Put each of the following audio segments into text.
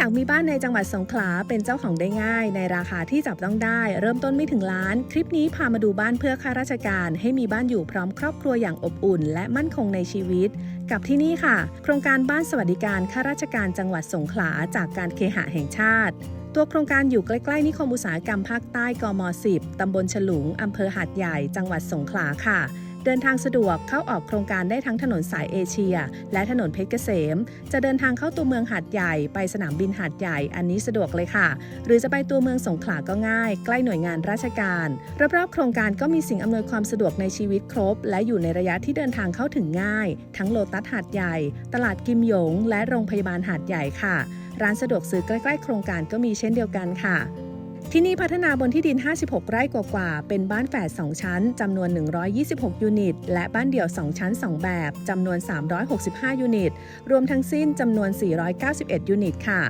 ยากมีบ้านในจังหวัดสงขลาเป็นเจ้าของได้ง่าย ในราคาที่จับต้องได้ เริ่มต้นไม่ถึงล้าน คลิปนี้พามาดูบ้านเพื่อข้าราชการ ให้มีบ้านอยู่พร้อมครอบครัวอย่างอบอุ่น และมั่นคงในชีวิต กับที่นี่ค่ะ โครงการบ้านสวัสดิการข้าราชการจังหวัดสงขลาจากการเคหะแห่งชาติตัวโครงการอยู่ใกล้ ๆ นิคมอุตสาหกรรมภาคใต้กม 10 ตำบลฉลุง อำเภอหาดใหญ่ จังหวัดสงขลาค่ะ เดินทางสะดวกเข้าออกโครงการได้ทั้งถนนสายเอเชีย และถนนเพชรเกษม จะเดินทางเข้าตัวเมืองหาดใหญ่ไปสนามบินหาดใหญ่อันนี้สะดวกเลยค่ะ หรือจะไปตัวเมืองสงขลาก็ง่าย ใกล้หน่วยงานราชการรอบๆโครงการก็มีสิ่งอำนวยความสะดวกในชีวิตครบ และอยู่ในระยะที่เดินทางเข้าถึงง่าย ทั้งโลตัสหาดใหญ่ ตลาดกิมหยง และโรงพยาบาลหาดใหญ่ค่ะ ร้านสะดวกซื้อใกล้ ๆ โครงการก็มีเช่นเดียวกันค่ะ ที่นี่พัฒนาบนที่ดิน 56 ไร่กว่าๆ เป็นบ้านแฝด2 ชั้น จำนวน 126 ยูนิต และบ้านเดี่ยว 2 ชั้น 2 แบบ จำนวน 365 ยูนิต รวมทั้งสิ้นจำนวน 491 ยูนิตค่ะ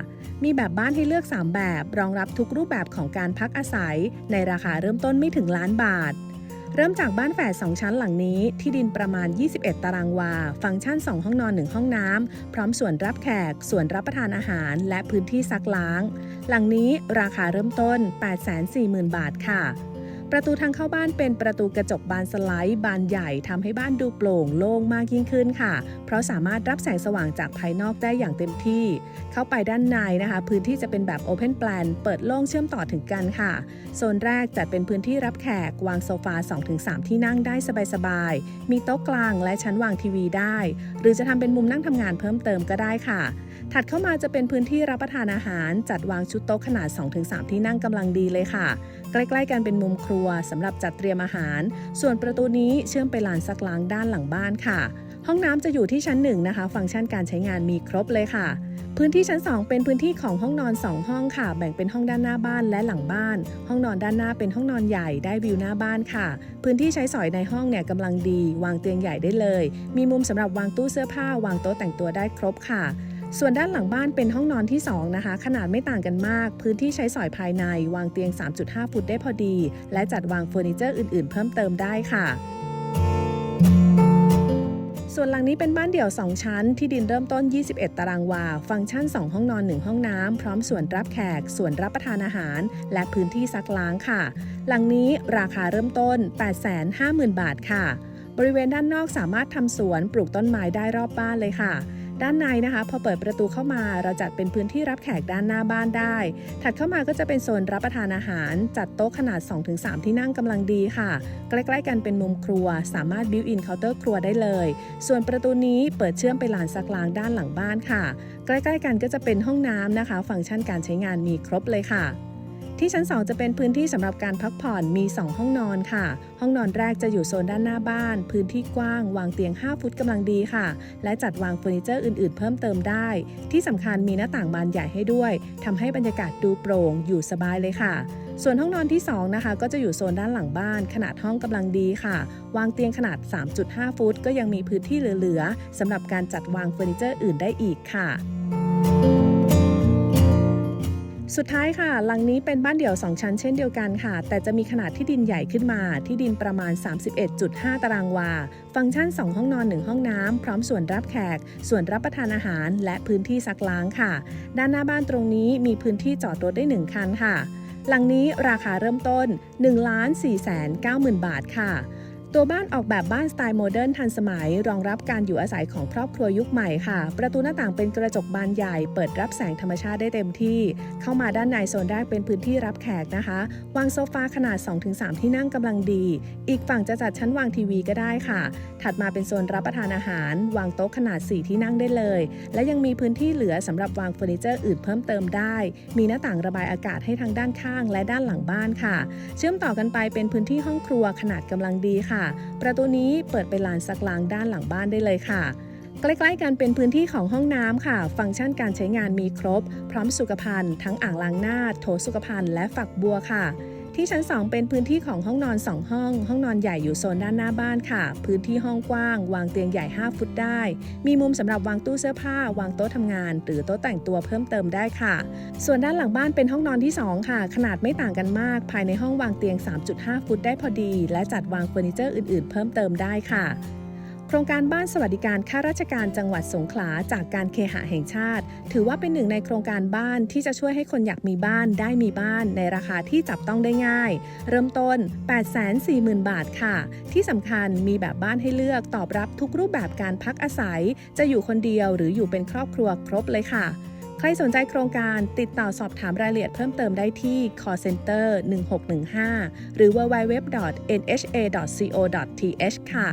มีแบบบ้านให้เลือก 3 แบบ รองรับทุกรูปแบบของการพักอาศัย ในราคาเริ่มต้นไม่ถึงล้านบาท เริ่มจากบ้านแฝด2 ชั้นหลังนี้ ที่ดินประมาณ 21 ตารางวา ฟังก์ชัน 2 ห้องนอน 1 ห้องน้ำ พร้อมส่วนรับแขก ส่วนรับประทานอาหาร และพื้นที่ซักล้าง หลังนี้ราคาเริ่มต้น 840,000 บาทค่ะ ประตูทางเข้าบ้านเป็นประตูกระจกบานสไลด์ บานใหญ่ทำให้บ้านดูโปร่งโล่งมากยิ่งขึ้นค่ะ เพราะสามารถรับแสงสว่างจากภายนอกได้อย่างเต็มที่ เข้าไปด้านในนะคะ พื้นที่จะเป็นแบบ Open Plan เปิดโล่งเชื่อมต่อถึงกันค่ะ โซนแรกจัดเป็นพื้นที่รับแขกวางโซฟา 2-3 ที่นั่งได้สบายๆ มีโต๊ะกลางและชั้นวางทีวีได้ หรือจะทำเป็นมุมนั่งทำงานเพิ่มเติมก็ได้ค่ะ ถัดเข้ามาจะเป็นพื้นที่รับประทานอาหาร จัดวางชุดโต๊ะขนาด 2-3 ที่นั่งกำลังดีเลยค่ะ ใกล้ๆกันเป็นมุมครัวสำหรับจัดเตรียมอาหาร ส่วนประตูนี้เชื่อมไปลานซักล้างด้านหลังบ้านค่ะ ห้องน้ำจะอยู่ที่ชั้นหนึ่งนะคะ ฟังก์ชันการใช้งานมีครบเลยค่ะพื้นที่ชั้น 2 เป็นพื้นที่ของห้องนอน 2 ห้องค่ะ แบ่งเป็นห้องด้านหน้าบ้านและหลังบ้าน ห้องนอนด้านหน้าเป็นห้องนอนใหญ่ได้วิวหน้าบ้านค่ะ พื้นที่ใช้สอยในห้องเนี่ยกำลังดี วางเตียงใหญ่ได้เลย มีมุมสำหรับวางตู้เสื้อผ้าวางโต๊ะแต่งตัวได้ครบค่ะ ส่วนด้านหลังบ้านเป็นห้องนอนที่ 2 นะคะ ขนาดไม่ต่างกันมาก พื้นที่ใช้สอยภายในวางเตียง 3.5 ฟุตได้พอดี และจัดวางเฟอร์นิเจอร์อื่นๆ เพิ่มเติมได้ค่ะส่วนหลังนี้เป็นบ้านเดี่ยว 2 ชั้น ที่ดินเริ่มต้น 21 ตารางวา ฟังก์ชัน 2 ห้องนอน 1 ห้องน้ำ พร้อมส่วนรับแขก ส่วนรับประทานอาหาร และพื้นที่ซักล้างค่ะ หลังนี้ราคาเริ่มต้น 850,000 บาทค่ะ บริเวณด้านนอกสามารถทำสวนปลูกต้นไม้ได้รอบบ้านเลยค่ะ ด้านในนะคะ พอเปิดประตูเข้ามาเราจัดเป็นพื้นที่รับแขกด้านหน้าบ้านได้ ถัดเข้ามาก็จะเป็นโซนรับประทานอาหาร จัดโต๊ะขนาด 2-3 ที่นั่งกำลังดีค่ะ ใกล้ๆกันเป็นมุมครัว สามารถบิวอินเคาน์เตอร์ครัวได้เลย ส่วนประตูนี้เปิดเชื่อมไปลานซักล้างด้านหลังบ้านค่ะ ใกล้ๆกันก็จะเป็นห้องน้ำนะคะ ฟังก์ชันการใช้งานมีครบเลยค่ะ ที่ชั้น 2 จะเป็นพื้นที่สำหรับการพักผ่อนมี 2 ห้องนอนค่ะ ห้องนอนแรกจะอยู่โซนด้านหน้าบ้าน พื้นที่กว้าง วางเตียง 5 ฟุตกำลังดีค่ะ และจัดวางเฟอร์นิเจอร์อื่น ๆ เพิ่มเติมได้ ที่สำคัญมีหน้าต่างบานใหญ่ให้ด้วยทำให้บรรยากาศดูโปร่งอยู่สบายเลยค่ะ ส่วนห้องนอนที่ 2 นะคะ ก็จะอยู่โซนด้านหลังบ้าน ขนาดห้องกำลังดีค่ะ วางเตียงขนาด 3.5 ฟุต ก็ยังมีพื้นที่เหลือ ๆสำหรับการจัดวางเฟอร์นิเจอร์อื่นได้อีกค่ะ สุดท้ายค่ะ หลังนี้เป็นบ้านเดี่ยว 2 ชั้นเช่นเดียวกันค่ะ แต่จะมีขนาดที่ดินใหญ่ขึ้นมา ที่ดินประมาณ 31.5 ตารางวา ฟังก์ชัน 2 ห้องนอน 1 ห้องน้ำ พร้อมส่วนรับแขก ส่วนรับประทานอาหาร และพื้นที่ซักล้างค่ะ ด้านหน้าบ้านตรงนี้มีพื้นที่จอดรถได้ 1 คันค่ะ หลังนี้ราคาเริ่มต้น 1 4 9 0 0 0 0 บาทค่ะ ตัวบ้านออกแบบบ้านสไตล์โมเดิร์นทันสมัย รองรับการอยู่อาศัยของครอบครัวยุคใหม่ค่ะ ประตูหน้าต่างเป็นกระจกบานใหญ่ เปิดรับแสงธรรมชาติได้เต็มที่ เข้ามาด้านในโซนแรกเป็นพื้นที่รับแขกนะคะ วางโซฟาขนาด 2-3 ที่นั่งกำลังดี อีกฝั่งจะจัดชั้นวางทีวีก็ได้ค่ะ ถัดมาเป็นโซนรับประทานอาหาร วางโต๊ะขนาด 4 ที่นั่งได้เลย และยังมีพื้นที่เหลือสำหรับวางเฟอร์นิเจอร์อื่นเพิ่มเติมได้ มีหน้าต่างระบายอากาศให้ทางด้านข้าง และด้านหลังบ้านค่ะ เชื่อมต่อกันไปเป็นพื้นที่ห้องครัวขนาดกำลังดีค่ะประตูนี้เปิดไปลานซักล้างด้านหลังบ้านได้เลยค่ะ ใกล้ๆกันเป็นพื้นที่ของห้องน้ำค่ะ ฟังก์ชันการใช้งานมีครบ พร้อมสุขภัณฑ์ทั้งอ่างล้างหน้า โถสุขภัณฑ์และฝักบัวค่ะ ที่ชั้น 2 เป็นพื้นที่ของห้องนอน 2 ห้อง ห้องนอนใหญ่อยู่โซนด้านหน้าบ้านค่ะ พื้นที่ห้องกว้าง วางเตียงใหญ่ 5 ฟุตได้ มีมุมสำหรับวางตู้เสื้อผ้า วางโต๊ะทำงาน หรือโต๊ะแต่งตัวเพิ่มเติมได้ค่ะ ส่วนด้านหลังบ้านเป็นห้องนอนที่ 2 ค่ะ ขนาดไม่ต่างกันมาก ภายในห้องวางเตียง 3.5 ฟุตได้พอดี และจัดวางเฟอร์นิเจอร์อื่น ๆ เพิ่มเติมได้ค่ะ ครงการบ้านสวัสดิการข้าราชการจังหวัดสงขลาจากการเคหะแห่งชาติ ถือว่าเป็นหนึ่งในโครงการบ้านที่จะช่วยให้คนอยากมีบ้านได้มีบ้านในราคาที่จับต้องได้ง่าย เริ่มต้น 840,000 บาทค่ะ ที่สำคัญมีแบบบ้านให้เลือกตอบรับทุกรูปแบบการพักอาศัย จะอยู่คนเดียวหรืออยู่เป็นครอบครัวครบเลยค่ะใครสนใจโครงการติดต่อสอบถามรายละเอียดเพิ่มเติมได้ที่ call center 1615 หรือ www.nha.co.th ค่ะ